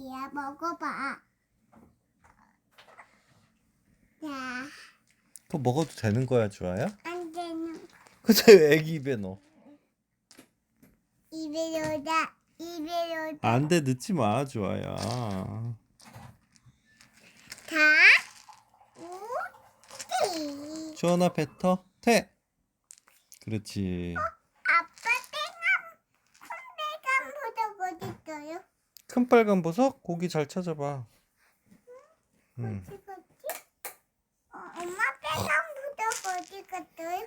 먹어봐. 자, 그거 먹어도 되는 거야, 주아야? 안 되는 근데 왜 애기 입에 넣어? 입에 넣자. 입에 넣자. 안 돼, 넣지 마, 주아야. 자, 우띠. 주원아 뱉어. 태. 그렇지. 아빠 땡감, 큰 땡감보다 어디 있어요? 큰 빨간 보석 고기 잘 찾아봐. 갔지? 어, 엄마 땡감보다 어디 갔어요?